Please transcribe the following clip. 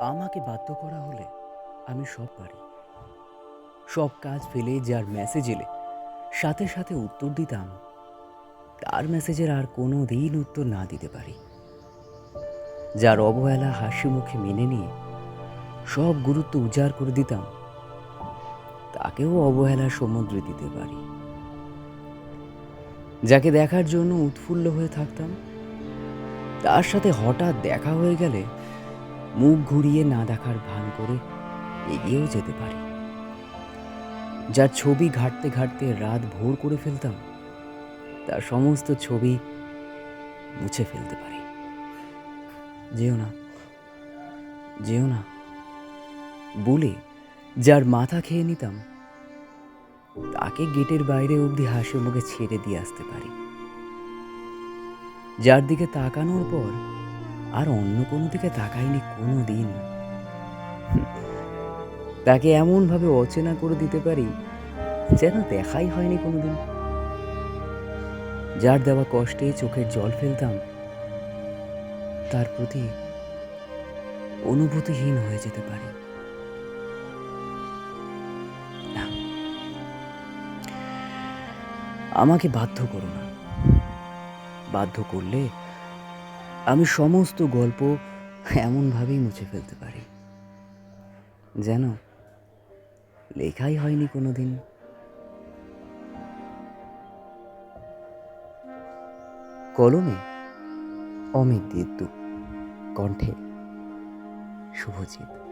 আমাকে বাধ্য করা হলে আমি সব পারি। সব কাজ ফেলে যার মেসেজ এলে সাথে সাথে উত্তর দিতাম, তার মেসেজের আর কোনো দিন উত্তর না দিতে পারি। যার অবহেলা হাসি মুখে মেনে নিয়ে সব গুরুত্ব উজাড় করে দিতাম, তাকেও অবহেলার সমুদ্রে দিতে পারি। যাকে দেখার জন্য উৎফুল্ল হয়ে থাকতাম, তার সাথে হঠাৎ দেখা হয়ে গেলে মুখ ঘুরিয়ে না দেখার ভান করে এগিয়েও যেতে পারি। যার ছবি ঘাটতে ঘাটতে রাত ভোর করে ফেলতাম, তার সমস্ত ছবি মুছে ফেলতে পারি। যেও না যেও না, বলে যার মাথা খেয়ে নিতাম, তাকে গেটের বাইরে অবধি হাসি মুখে ছেড়ে দিয়ে আসতে পারি। যার দিকে তাকানোর পর আর অন্য কোনো দিকে তাকাইনি কোনো দিন তাকে এমনভাবে অচেনা করে দিতে পারি যেন দেখাই হয়নি কোনোদিন। যার দেওয়া কষ্টে চোখের জল ফেলতাম, তার প্রতি অনুভূতিহীন হয়ে যেতে পারি। আমাকে বাধ্য করো না। বাধ্য করলে আমি সমস্ত গল্প এমনভাবেই মুছে ফেলতে পারি। যেন লেখাই হয়নি কোনোদিন। কলমে অমিত দিদ্দু কণ্ঠে শুভজিৎ।